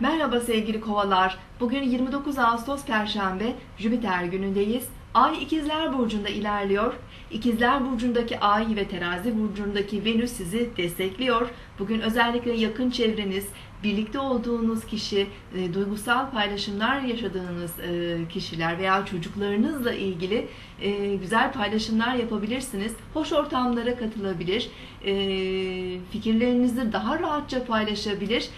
Merhaba sevgili kovalar. Bugün 29 Ağustos Perşembe Jüpiter günündeyiz. Ay İkizler Burcu'nda ilerliyor. İkizler Burcu'ndaki Ay ve Terazi Burcu'ndaki Venüs sizi destekliyor. Bugün özellikle yakın çevreniz, birlikte olduğunuz kişi, e, duygusal paylaşımlar yaşadığınız e, kişiler veya çocuklarınızla ilgili e, güzel paylaşımlar yapabilirsiniz. Hoş ortamlara katılabilir, fikirlerinizi daha rahatça paylaşabilir,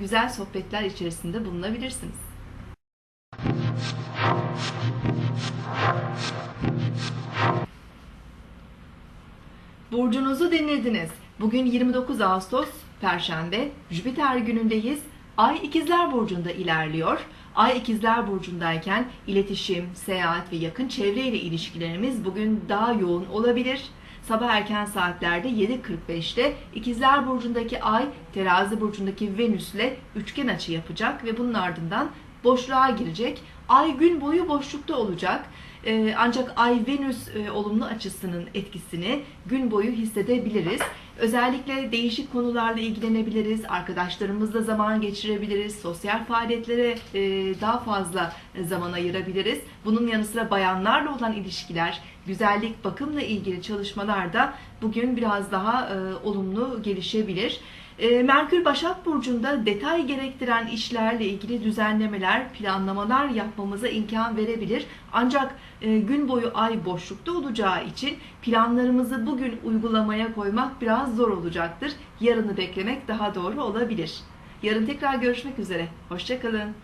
güzel sohbetler içerisinde bulunabilirsiniz. Burcunuzu dinlediniz. Bugün 29 Ağustos Perşembe, Jüpiter günündeyiz. Ay İkizler Burcu'nda ilerliyor. Ay İkizler Burcu'ndayken iletişim, seyahat ve yakın çevre ile ilişkilerimiz bugün daha yoğun olabilir. Sabah erken saatlerde 7.45'te İkizler Burcu'ndaki Ay, Terazi Burcu'ndaki Venüs'le üçgen açı yapacak ve bunun ardından boşluğa girecek. Ay gün boyu boşlukta olacak. Ee, ancak Ay Venüs e, olumlu açısının etkisini gün boyu hissedebiliriz. Özellikle değişik konularla ilgilenebiliriz, arkadaşlarımızla zaman geçirebiliriz, sosyal faaliyetlere e, daha fazla zaman ayırabiliriz. Bunun yanı sıra bayanlarla olan ilişkiler, güzellik, bakımla ilgili çalışmalar da bugün biraz daha e, olumlu gelişebilir. E, Merkür Başak Burcu'nda detay gerektiren işlerle ilgili düzenlemeler, planlamalar yapmamıza imkan verebilir. Ancak e, gün boyu ay boşlukta olacağı için planlarımızı bugün uygulamaya koymak biraz zor olacaktır. Yarını beklemek daha doğru olabilir. Yarın tekrar görüşmek üzere. Hoşçakalın.